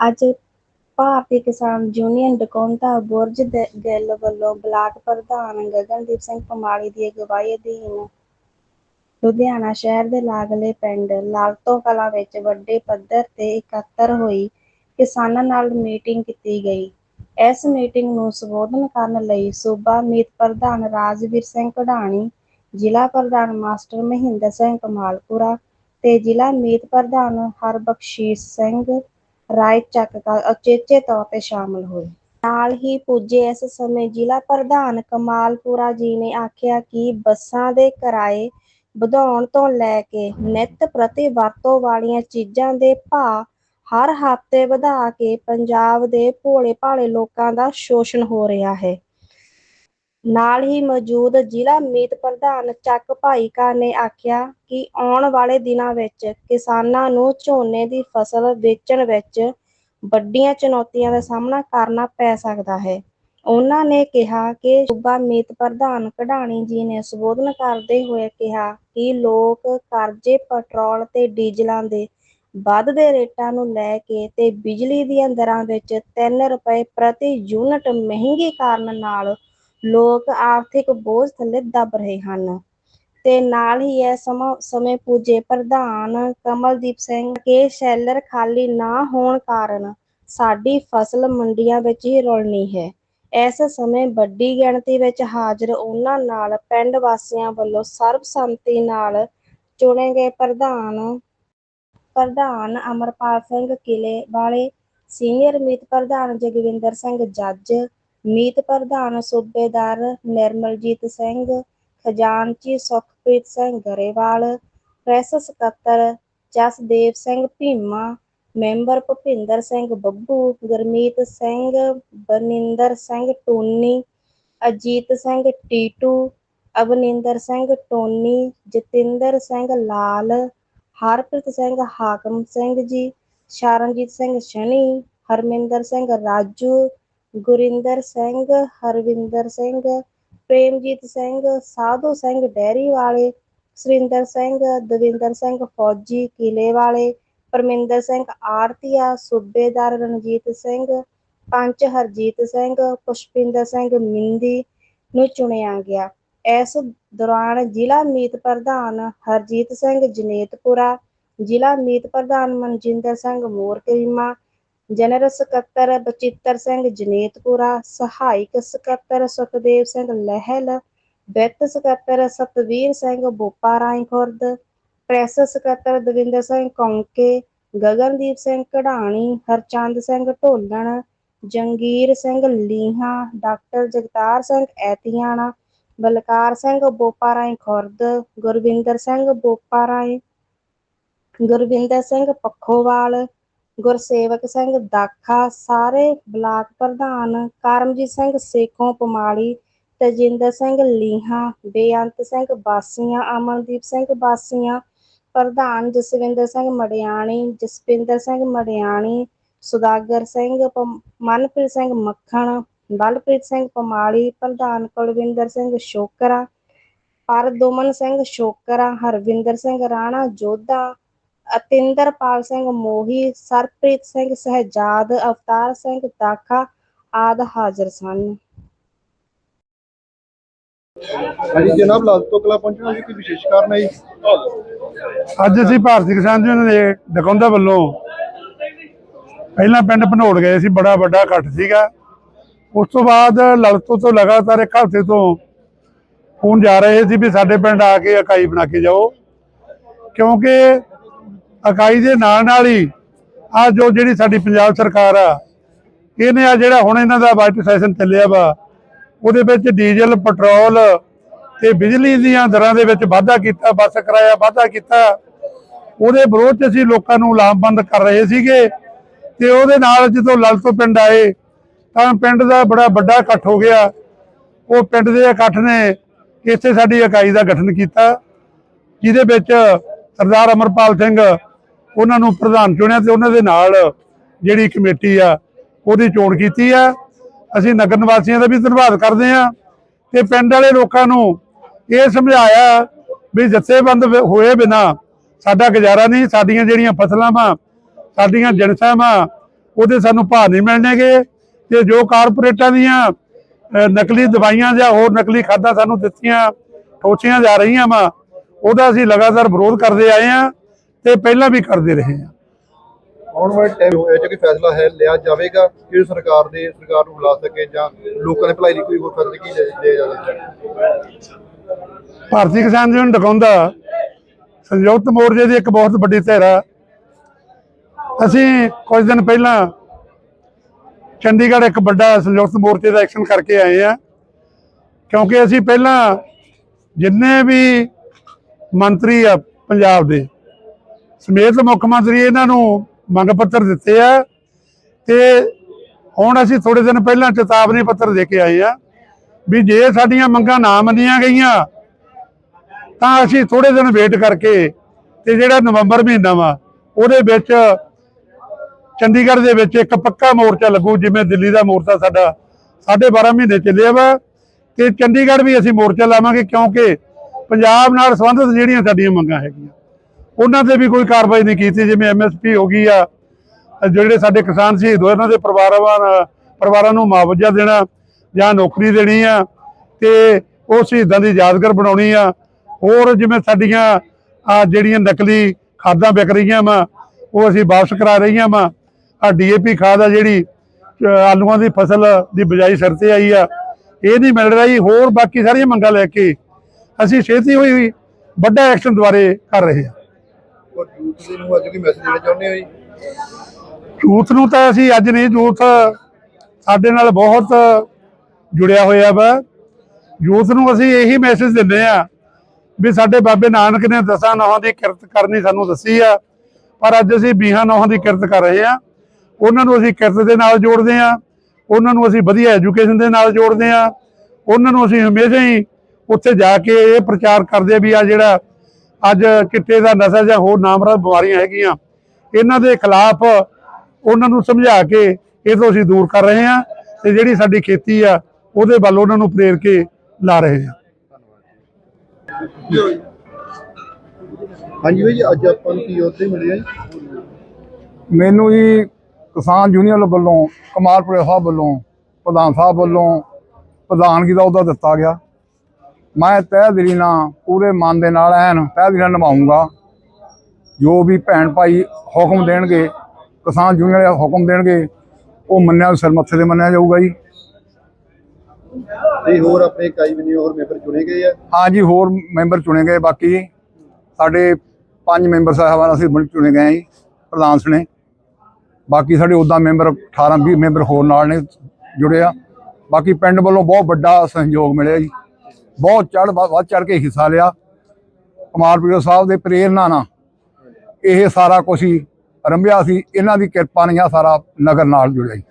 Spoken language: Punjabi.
ਅੱਜ ਭਾਰਤੀ ਕਿਸਾਨ ਯੂਨੀਅਨ ਡਕੌਂਤਾ ਬੁਰਜ ਗਿੱਲ ਵੱਲੋਂ ਬਲਾਕ ਪ੍ਰਧਾਨ ਗਗਨਦੀਪ ਸਿੰਘ ਪਮਾਲੀ ਦੀ ਅਗਵਾਈ ਅਧੀਨ ਲੁਧਿਆਣਾ ਸ਼ਹਿਰ ਦੇ ਲਾਗਲੇ ਪਿੰਡ ਲਾਲਤੋਂ ਕਲਾਂ ਵਿੱਚ ਵੱਡੇ ਪੱਧਰ ਤੇ ਇਕੱਤਰ ਹੋਈ ਕਿਸਾਨਾਂ ਨਾਲ ਮੀਟਿੰਗ ਕੀਤੀ ਗਈ। ਇਸ ਮੀਟਿੰਗ ਨੂੰ ਸੰਬੋਧਨ ਕਰਨ ਲਈ ਸੂਬਾ ਮੀਤ ਪ੍ਰਧਾਨ ਰਾਜਵੀਰ ਸਿੰਘ ਕਢਾਣੀ ਜ਼ਿਲ੍ਹਾ ਪ੍ਰਧਾਨ ਮਾਸਟਰ ਮਹਿੰਦਰ ਸਿੰਘ ਕਮਾਲਪੁਰਾ ਤੇ ਜ਼ਿਲ੍ਹਾ ਮੀਤ ਪ੍ਰਧਾਨ ਹਰਬਖਸ਼ੀਸ਼ ਸਿੰਘ ਰਾਏ ਚੱਕ ਕਾ ਉਚੇਚੇ ਤੌਰ ਤੇ ਸ਼ਾਮਲ ਹੋਏ। ਨਾਲ ਹੀ ਪੁੱਜੇ ਇਸ ਸਮੇਂ ਜ਼ਿਲ੍ਹਾ ਪ੍ਰਧਾਨ ਕਮਾਲਪੁਰਾ ਜੀ ਨੇ ਆਖਿਆ ਕਿ ਬੱਸਾਂ ਦੇ ਕਿਰਾਏ ਵਧਾਉਣ ਤੋਂ ਲੈ ਕੇ ਨਿੱਤ ਪ੍ਰਤੀ ਵਰਤੋਂ ਵਾਲੀਆਂ ਚੀਜ਼ਾਂ ਦੇ ਭਾਅ ਹਰ ਹਫ਼ਤੇ ਵਧਾ ਕੇ ਪੰਜਾਬ ਦੇ ਭੋਲੇ ਭਾਲੇ ਲੋਕਾਂ ਦਾ ਸ਼ੋਸ਼ਣ ਹੋ ਰਿਹਾ ਹੈ। ਨਾਲ ਹੀ ਮੌਜੂਦ ਜ਼ਿਲ੍ਹਾ ਮੀਤ ਪ੍ਰਧਾਨ ਚੱਕ ਭਾਈਕਾ ਨੇ ਆਖਿਆ ਕਿ ਆਉਣ ਵਾਲੇ ਦਿਨਾਂ ਵਿੱਚ ਕਿਸਾਨਾਂ ਨੂੰ ਝੋਨੇ ਦੀ ਫਸਲ ਵੇਚਣ ਵਿੱਚ ਵੱਡੀਆਂ ਚੁਣੌਤੀਆਂ ਦਾ ਸਾਹਮਣਾ ਕਰਨਾ ਪੈ ਸਕਦਾ ਹੈ। ਉਹਨਾਂ ਨੇ ਕਿਹਾ ਕਿ ਸੂਬਾ ਮੀਤ ਪ੍ਰਧਾਨ ਕਢਾਣੀ ਜੀ ਨੇ ਸੰਬੋਧਨ ਕਰਦੇ ਹੋਏ ਕਿਹਾ ਕਿ ਲੋਕ ਕਰਜ਼ੇ, ਪੈਟਰੋਲ ਤੇ ਡੀਜ਼ਲਾਂ ਦੇ ਵੱਧਦੇ ਰੇਟਾਂ ਨੂੰ ਲੈ ਕੇ ਤੇ ਬਿਜਲੀ ਦੀਆਂ ਦਰਾਂ ਵਿੱਚ 3 ਰੁਪਏ ਪ੍ਰਤੀ ਯੂਨਿਟ ਮਹਿੰਗੀ ਕਾਰਨ ਨਾਲ ਲੋਕ ਆਰਥਿਕ ਬੋਝ ਥੱਲੇ ਦੱਬ ਰਹੇ ਹਨ। ਤੇ ਨਾਲ ਹੀ ਇਹ ਸਮਾਂ, ਸਮੇਂ ਪੂਜੇ ਪ੍ਰਧਾਨ ਕਮਲਦੀਪ ਸਿੰਘ ਕੇ ਸ਼ੈਲਰ ਖਾਲੀ ਨਾ ਹੋਣ ਕਾਰਨ ਸਾਡੀ ਫਸਲ ਮੰਡੀਆਂ ਵਿੱਚ ਹੀ ਰੁਲਣੀ ਹੈ। ਇਸ ਸਮੇਂ ਵੱਡੀ ਗਿਣਤੀ ਵਿੱਚ ਹਾਜ਼ਰ ਉਹਨਾਂ ਨਾਲ ਪਿੰਡ ਵਾਸੀਆਂ ਵੱਲੋਂ ਸਰਬਸੰਮਤੀ ਨਾਲ ਚੁਣੇ ਗਏ ਪ੍ਰਧਾਨ ਪ੍ਰਧਾਨ ਅਮਰਪਾਲ ਸਿੰਘ ਕਿਲੇ ਵਾਲੇ ਸੀਨੀਅਰ ਮੀਤ ਪ੍ਰਧਾਨ ਜਗਵਿੰਦਰ ਸਿੰਘ ਜੱਜ ਮੀਤ ਪ੍ਰਧਾਨ ਸੂਬੇਦਾਰ ਨਿਰਮਲਜੀਤ ਸਿੰਘ ਖਜ਼ਾਨਚੀ ਸੁਖਪ੍ਰੀਤ ਸਿੰਘ ਗਰੇਵਾਲ, ਪ੍ਰੈਸ ਸਕੱਤਰ Jasdev Singh Bhima, member Bhupinder Singh Babbu, Gurmeet Singh, Baninder Singh Tony, Ajit Singh Titu, Avninder Singh Tony, Jatinder Singh Lal, Harpreet Singh Hakam Singh ji, Sharanjit Singh ਸ਼ਨੀ ਹਰਮਿੰਦਰ ਸਿੰਘ ਰਾਜੂ ਗੁਰਿੰਦਰ ਸਿੰਘ, ਹਰਵਿੰਦਰ ਸਿੰਘ, ਪ੍ਰੇਮਜੀਤ ਸਿੰਘ, ਸਾਧੂ ਸਿੰਘ ਡੈਰੀ ਵਾਲੇ, ਸੁਰਿੰਦਰ ਸਿੰਘ, ਦਵਿੰਦਰ ਸਿੰਘ ਫੌਜੀ ਕਿਲੇ ਵਾਲੇ, ਪਰਮਿੰਦਰ ਸਿੰਘ ਆਰਤੀਆ ਸੂਬੇਦਾਰ ਰਣਜੀਤ ਸਿੰਘ, ਪੰਚ ਹਰਜੀਤ ਸਿੰਘ, ਪੁਸ਼ਪਿੰਦਰ ਸਿੰਘ ਮਿੰਦੀ ਨੂੰ ਚੁਣਿਆ ਗਿਆ। ਇਸ ਦੌਰਾਨ ਜ਼ਿਲ੍ਹਾ ਮੀਤ ਪ੍ਰਧਾਨ ਹਰਜੀਤ ਸਿੰਘ ਜਨੇਤਪੁਰਾ, ਜ਼ਿਲ੍ਹਾ ਮੀਤ ਪ੍ਰਧਾਨ ਮਨਜਿੰਦਰ ਸਿੰਘ ਮੋਰਕਰੀਮਾ ਜਨਰਲ ਸਕੱਤਰ ਬਚਿੱਤਰ ਸਿੰਘ ਜਨੇਤਪੁਰਾ, ਸਹਾਇਕ ਸਕੱਤਰ ਸੁਖਦੇਵ ਸਿੰਘ ਲਹਿਲ, ਵਿੱਤ ਸਕੱਤਰ ਸਤਵੀਰ ਸਿੰਘ ਬੋਪਾ ਰਾਏ ਖੁਰਦ, ਪ੍ਰੈਸ ਸਕੱਤਰ ਦਵਿੰਦਰ ਸਿੰਘ ਕੌਂਕੇ, ਗਗਨਦੀਪ ਸਿੰਘ ਕਢਾਣੀ, ਹਰਚੰਦ ਸਿੰਘ ਢੋਲਣ, ਜੰਗੀਰ ਸਿੰਘ ਲੀਹਾ, ਡਾਕਟਰ ਜਗਤਾਰ ਸਿੰਘ ਐਤੀਆਣਾ, ਬਲਕਾਰ ਸਿੰਘ ਬੋਪਾ ਰਾਏ ਖੁਰਦ, ਗੁਰਵਿੰਦਰ ਸਿੰਘ ਬੋਪਾ ਰਾਏ, ਗੁਰਵਿੰਦਰ ਸਿੰਘ ਪੱਖੋਵਾਲ ਗੁਰਸੇਵਕ ਸਿੰਘ ਦਾਖਾ, ਸਾਰੇ ਬਲਾਕ ਪ੍ਰਧਾਨ ਕਰਮਜੀਤ ਸਿੰਘ ਸੇਖੋਂ, ਪਮਾਲੀ, ਤਜਿੰਦਰ ਸਿੰਘ ਲੀਹਾ, ਬੇਅੰਤ ਸਿੰਘ ਬਾਸੀਆਂ, ਅਮਨਦੀਪ ਸਿੰਘ ਬਾਸੀਆਂ, ਪ੍ਰਧਾਨ ਜਸਵਿੰਦਰ ਸਿੰਘ ਮੜਿਆਣੀ, ਜਸਪਿੰਦਰ ਸਿੰਘ ਮੜਿਆਣੀ, ਸੁਦਾਗਰ ਸਿੰਘ ਪ- ਮਨਪ੍ਰੀਤ ਸਿੰਘ ਮੱਖਣ, ਬਲਪ੍ਰੀਤ ਸਿੰਘ ਪਮਾਲੀ, ਪ੍ਰਧਾਨ ਕੁਲਵਿੰਦਰ ਸਿੰਘ ਸ਼ੋਕਰਾ, ਪਰਦੋਮਨ ਸਿੰਘ ਸ਼ੋਕਰਾ, ਹਰਵਿੰਦਰ ਸਿੰਘ ਰਾਣਾ ਜੋਧਾ ਅਤਿੰਦਰਪਾਲ ਸਿੰਘ ਮੋਹੀ ਸਰਪ੍ਰੀਤ ਸਿੰਘ ਸਹਿਜਾਦ ਅਵਤਾਰ ਸਿੰਘ ਦਾਖਾ ਆਦ ਹਾਜ਼ਰ ਸਨ। ਹਾਂਜੀ ਜਨਾਬ ਲਾਲ ਤੋਂ ਕਲਾ ਪਹੁੰਚਣਾ ਜੀ ਕੋਈ ਵਿਸ਼ੇਸ਼ ਕਾਰਨ ਹੈ ਜੀ? ਅੱਜ ਅਸੀਂ ਭਾਰਤੀ ਕਿਸਾਨ ਯੂਨੀਅਨ ਦੇ ਡਕੌਂਦਾ ਵੱਲੋਂ ਪਹਿਲਾਂ ਪਿੰਡ ਭਨੋੜ ਗਏ ਸੀ ਬੜਾ ਵੱਡਾ ਇਕੱਠ ਸੀਗਾ। ਉਸ ਤੋਂ ਬਾਅਦ ਲਲਤੋਂ ਤੋਂ ਲਗਾਤਾਰ ਇੱਕ ਹਫ਼ਤੇ ਤੋਂ ਫੋਨ ਜਾ ਰਹੇ ਸੀ ਵੀ ਸਾਡੇ ਪਿੰਡ ਆ ਕੇ ਇਕਾਈ ਬਣਾ ਕੇ ਜਾਓ ਕਿਉਂਕਿ ਇਕਾਈ ਦੇ ਨਾਲ ਨਾਲ ਹੀ ਆ ਜੋ ਜਿਹੜੀ ਸਾਡੀ ਪੰਜਾਬ ਸਰਕਾਰ ਆ, ਇਹਨੇ ਆ ਜਿਹੜਾ ਹੁਣ ਇਹਨਾਂ ਦਾ ਬਜਟ ਸੈਸ਼ਨ ਚੱਲਿਆ ਵਾ, ਉਹਦੇ ਵਿੱਚ ਡੀਜ਼ਲ, ਪੈਟਰੋਲ ਤੇ ਬਿਜਲੀ ਦੀਆਂ ਦਰਾਂ ਦੇ ਵਿੱਚ ਵਾਧਾ ਕੀਤਾ, ਬੱਸ ਕਿਰਾਇਆ ਵਾਧਾ ਕੀਤਾ। ਉਹਦੇ ਵਿਰੋਧ 'ਚ ਅਸੀਂ ਲੋਕਾਂ ਨੂੰ ਲਾਮਬੰਦ ਕਰ ਰਹੇ ਸੀਗੇ ਤੇ ਉਹਦੇ ਨਾਲ ਜਦੋਂ ਲਲ ਤੋਂ ਪਿੰਡ ਆਏ, ਤਾਂ ਪਿੰਡ ਦਾ ਬੜਾ ਵੱਡਾ ਇਕੱਠ ਹੋ ਗਿਆ। ਉਹ ਪਿੰਡ ਦੇ ਇਕੱਠ ਨੇ ਇੱਥੇ ਸਾਡੀ ਇਕਾਈ ਦਾ ਗਠਨ ਕੀਤਾ, ਜਿਹਦੇ ਵਿੱਚ ਸਰਦਾਰ ਅਮਰਪਾਲ ਸਿੰਘ ਉਹਨਾਂ ਨੂੰ ਪ੍ਰਧਾਨ ਚੁਣਿਆ ਤੇ ਉਹਨਾਂ ਦੇ ਨਾਲ ਜਿਹੜੀ ਕਮੇਟੀ ਆ, ਉਹਦੀ ਚੋਣ ਕੀਤੀ ਆ। ਅਸੀਂ ਨਗਰ ਨਿਵਾਸੀਆਂ ਦਾ ਵੀ ਧੰਨਵਾਦ ਕਰਦੇ ਆ ਤੇ ਪਿੰਡ ਵਾਲੇ ਲੋਕਾਂ ਨੂੰ ਇਹ ਸਮਝਾਇਆ ਵੀ ਜੱਥੇਬੰਦ ਹੋਏ ਬਿਨਾ ਸਾਡਾ ਗੁਜ਼ਾਰਾ ਨਹੀਂ, ਸਾਡੀਆਂ ਜਿਹੜੀਆਂ ਫਸਲਾਂ ਵਾ, ਸਾਡੀਆਂ ਜਨਸਾਂ ਵਾ, ਉਹਦੇ ਸਾਨੂੰ ਭਾਅ ਨਹੀਂ ਮਿਲਣਗੇ। ਤੇ ਜੋ ਕਾਰਪੋਰੇਟਾਂ ਦੀਆਂ ਨਕਲੀ ਦਵਾਈਆਂ ਜਾਂ ਹੋਰ ਨਕਲੀ ਖਾਦਾਂ ਸਾਨੂੰ ਦਿੱਤੀਆਂ ਠੋਸੀਆਂ ਜਾ ਰਹੀਆਂ ਵਾ, ਉਹਦਾ ਅਸੀਂ ਲਗਾਤਾਰ ਵਿਰੋਧ ਕਰਦੇ ਆਏ ਆ ਤੇ ਪਹਿਲਾਂ ਵੀ ਕਰਦੇ ਰਹੇ ਆ ਆਉਣ ਵਾਲੇ ਟਾਈਮ ਇਹ 'ਚ ਕੋਈ ਫੈਸਲਾ ਹੈ ਲਿਆ ਜਾਵੇਗਾ ਕਿ ਸਰਕਾਰ ਦੇ ਸਰਕਾਰ ਨੂੰ ਬੁਲਾ ਸਕੇ ਜਾਂ ਲੋਕਾਂ ਦੇ ਭਲਾਈ ਲਈ ਕੋਈ ਹੋਰ ਫੈਸਲੇ ਕੀ ਲਿਆ ਜਾਵੇ? ਭਾਰਤੀ ਕਿਸਾਨ ਯੂਨੀਅਨ ਡਕਾਉਂਦਾ ਸੰਯੁਕਤ ਮੋਰਚੇ ਦੀ ਇੱਕ ਬਹੁਤ ਵੱਡੀ ਧਿਰ ਅਸੀਂ ਕੁਝ ਦਿਨ ਪਹਿਲਾਂ ਚੰਡੀਗੜ੍ਹ ਇੱਕ ਵੱਡਾ ਸੰਯੁਕਤ ਮੋਰਚੇ ਦਾ ਐਕਸ਼ਨ ਕਰਕੇ ਆਏ ਆ ਕਿਉਂਕਿ ਅਸੀਂ ਪਹਿਲਾਂ ਜਿੰਨੇ ਵੀ ਮੰਤਰੀ ਆ ਪੰਜਾਬ ਦੇ ਸਮੇਤ ਮੁੱਖ ਮੰਤਰੀ ਇਹਨਾਂ ਨੂੰ ਮੰਗ ਪੱਤਰ ਦਿੱਤੇ ਆ ਤੇ ਹੁਣ ਅਸੀਂ ਥੋੜੇ ਦਿਨ ਪਹਿਲਾਂ ਚੇਤਾਵਨੀ ਪੱਤਰ ਦੇ ਕੇ ਆਏ ਆ ਵੀ ਜੇ ਸਾਡੀਆਂ ਮੰਗਾਂ ਨਾ ਮੰਨੀਆਂ ਗਈਆਂ, ਤਾਂ ਅਸੀਂ ਥੋੜੇ ਦਿਨ ਵੇਟ ਕਰਕੇ ਤੇ ਜਿਹੜਾ ਨਵੰਬਰ ਮਹੀਨਾ ਵਾ, ਉਹਦੇ ਵਿੱਚ ਚੰਡੀਗੜ੍ਹ ਦੇ ਵਿੱਚ ਇੱਕ ਪੱਕਾ ਮੋਰਚਾ ਲੱਗੂ, ਜਿਵੇਂ ਦਿੱਲੀ ਦਾ ਮੋਰਚਾ ਸਾਡਾ ਸਾਢੇ 12 ਮਹੀਨੇ ਚੱਲਿਆ ਵਾ। ਤੇ ਚੰਡੀਗੜ੍ਹ ਵੀ ਅਸੀਂ ਮੋਰਚਾ ਲਾਵਾਂਗੇ ਕਿਉਂਕਿ ਪੰਜਾਬ ਨਾਲ ਸੰਬੰਧਿਤ ਜਿਹੜੀਆਂ ਸਾਡੀਆਂ ਮੰਗਾਂ ਹੈਗੀਆਂ। ਉਹਨਾਂ ਤੇ ਵੀ ਕੋਈ ਕਾਰਵਾਈ ਨਹੀਂ ਕੀਤੀ, ਜਿਵੇਂ ਐਮਐਸਪੀ ਹੋ ਗਈ ਆ, ਜਿਹੜੇ ਸਾਡੇ ਕਿਸਾਨ ਸ਼ਹੀਦ ਹੋਏ, ਉਹਨਾਂ ਦੇ ਪਰਿਵਾਰਾਂ ਨਾਲ- ਪਰਿਵਾਰਾਂ ਨੂੰ ਮੁਆਵਜ਼ਾ ਦੇਣਾ ਜਾਂ ਨੌਕਰੀ ਦੇਣੀ ਆ, ਤੇ ਉਹ ਸ਼ਹੀਦਾਂ ਦੀ ਯਾਦਗਾਰ ਬਣਾਉਣੀ ਆ। ਹੋਰ ਜਿਵੇਂ ਸਾਡੀਆਂ, ਆ ਜਿਹੜੀਆਂ ਨਕਲੀ ਖਾਦਾਂ ਵਿਕ ਰਹੀਆਂ ਵਾ, ਉਹ ਅਸੀਂ ਵਾਪਸ ਕਰਾ ਰਹੀਆਂ ਵਾ। ਆ ਡੀਏਪੀ ਖਾਦ ਆ ਜਿਹੜੀ ਆਲੂਆਂ ਦੀ ਫਸਲ ਦੀ ਬਜਾਈ ਸਿਰ ਤੇ ਆਈ ਆ, ਇਹ ਨਹੀਂ ਮਿਲ ਰਹੀ, ਹੋਰ ਬਾਕੀ ਸਾਰੀਆਂ ਮੰਗਾਂ ਲੈ ਕੇ ਅਸੀਂ ਛੇਤੀ ਹੋਈ ਵੱਡਾ ਐਕਸ਼ਨ ਦੁਆਰੇ ਕਰ ਰਹੇ ਹਾਂ ਔਰ ਯੂਥ ਨੂੰ ਅੱਜ ਕੋਈ ਮੈਸੇਜ ਦੇਣਾ ਚਾਹੁੰਦੇ ਹੋ ਜੀ? ਯੂਥ ਨੂੰ ਤਾਂ ਅਸੀਂ ਅੱਜ ਨਹੀਂ ਯੂਥ ਸਾਡੇ ਨਾਲ ਬਹੁਤ ਜੁੜਿਆ ਹੋਇਆ ਵਾ। ਯੂਥ ਨੂੰ ਅਸੀਂ ਇਹੀ ਮੈਸੇਜ ਦਿੰਦੇ ਆ ਵੀ ਸਾਡੇ ਬਾਬੇ ਨਾਨਕ ਨੇ ਦਸਾਂ ਨੌਹਾਂ ਦੀ ਕਿਰਤ ਕਰਨੀ ਸਾਨੂੰ ਦੱਸੀ ਆ, ਪਰ ਅੱਜ ਅਸੀਂ ਵੀਹਾਂ ਨੌਹਾਂ ਦੀ ਕਿਰਤ ਕਰ ਰਹੇ ਆ ਉਹਨਾਂ ਨੂੰ ਅਸੀਂ ਕਿਰਤ ਦੇ ਨਾਲ ਜੋੜਦੇ ਆ ਉਹਨਾਂ ਨੂੰ ਅਸੀਂ ਵਧੀਆ ਐਜੂਕੇਸ਼ਨ ਦੇ ਨਾਲ ਜੋੜਦੇ ਆ ਉਹਨਾਂ ਨੂੰ ਅਸੀਂ ਹਮੇਸ਼ਾ ਹੀ ਉੱਥੇ ਜਾ ਕੇ ਇਹ ਪ੍ਰਚਾਰ ਕਰਦੇ ਆ ਵੀ ਆ ਜਿਹੜਾ ਅੱਜ ਚਿੱਟੇ ਦਾ ਨਸ਼ਾ ਜਾਂ ਹੋਰ ਨਾਮਰਦ ਬਿਮਾਰੀਆਂ ਹੈਗੀਆਂ ਇਹਨਾਂ ਦੇ ਖਿਲਾਫ ਉਹਨਾਂ ਨੂੰ ਸਮਝਾ ਕੇ ਇਹ ਤੋਂ ਅਸੀਂ ਦੂਰ ਕਰ ਰਹੇ ਹਾਂ ਤੇ ਜਿਹੜੀ ਸਾਡੀ ਖੇਤੀ ਆ ਉਹਦੇ ਵੱਲ ਉਹਨਾਂ ਨੂੰ ਪ੍ਰੇਰ ਕੇ ਲਾ ਰਹੇ ਹਾਂ। ਹਾਂਜੀ ਅੱਜ ਆਪਾਂ ਨੂੰ ਕੀ ਉੱਥੇ ਮਿਲਿਆ ਜੀ? ਮੈਨੂੰ ਜੀ ਕਿਸਾਨ ਯੂਨੀਅਨ ਵੱਲੋਂ ਕਮਾਲਪੁਰੇ ਸਾਹਿਬ ਵੱਲੋਂ ਪ੍ਰਧਾਨ ਸਾਹਿਬ ਵੱਲੋਂ ਪ੍ਰਧਾਨਗੀ ਦਾ ਅਹੁਦਾ ਦਿੱਤਾ ਗਿਆ। ਮੈਂ ਤਹਿ ਦਿਲੀ ਨਾਲ ਪੂਰੇ ਮਨ ਦੇ ਨਾਲ ਐਨ ਤਹਿ ਦਿਲੀ ਨਾਲ ਨਿਭਾਉਂਗਾ। ਜੋ ਵੀ ਭੈਣ ਭਾਈ ਹੁਕਮ ਦੇਣਗੇ ਕਿਸਾਨ ਯੂਨੀਅਨ ਵਾਲੇ ਹੁਕਮ ਦੇਣਗੇ ਉਹ ਮੰਨਿਆ ਸਿਰ ਮੱਥੇ ਤੇ ਮੰਨਿਆ ਜਾਊਗਾ ਜੀ। ਤੇ ਹੋਰ ਆਪਣੇ ਇਕਾਈ ਬਣੀ ਹੋਰ ਮੈਂਬਰ ਚੁਣੇ ਗਏ ਆ? ਹਾਂ ਜੀ ਹੋਰ ਮੈਂਬਰ ਚੁਣੇ ਗਏ ਬਾਕੀ ਸਾਡੇ ਪੰਜ ਮੈਂਬਰ ਸਾਹਿਬਾਨ ਅਸੀਂ ਚੁਣੇ ਗਏ ਜੀ ਪ੍ਰਧਾਨ ਸਣੇ। ਬਾਕੀ ਸਾਡੇ ਉਦਾਂ ਮੈਂਬਰ 18 20 ਮੈਂਬਰ ਹੋਰ ਨਾਲ ਨੇ ਜੁੜੇ ਆ। ਬਾਕੀ ਪਿੰਡ ਵੱਲੋਂ ਬਹੁਤ ਵੱਡਾ ਸਹਿਯੋਗ ਮਿਲਿਆ ਜੀ। ਬਹੁਤ ਚੜ ਵੱਧ ਚੜ ਕੇ ਹਿੱਸਾ ਲਿਆ। ਕੁਮਾਰ ਪੀਰੋ ਸਾਹਿਬ ਦੇ ਪ੍ਰੇਰਨਾ ਨਾਲ ਇਹ ਸਾਰਾ ਕੁਝ ਹੀ ਰੰਭਿਆ ਸੀ। ਇਹਨਾਂ ਦੀ ਕਿਰਪਾ ਨਾਲ ਹੀ ਸਾਰਾ ਨਗਰ ਨਾਲ ਜੁੜਿਆ ਜੀ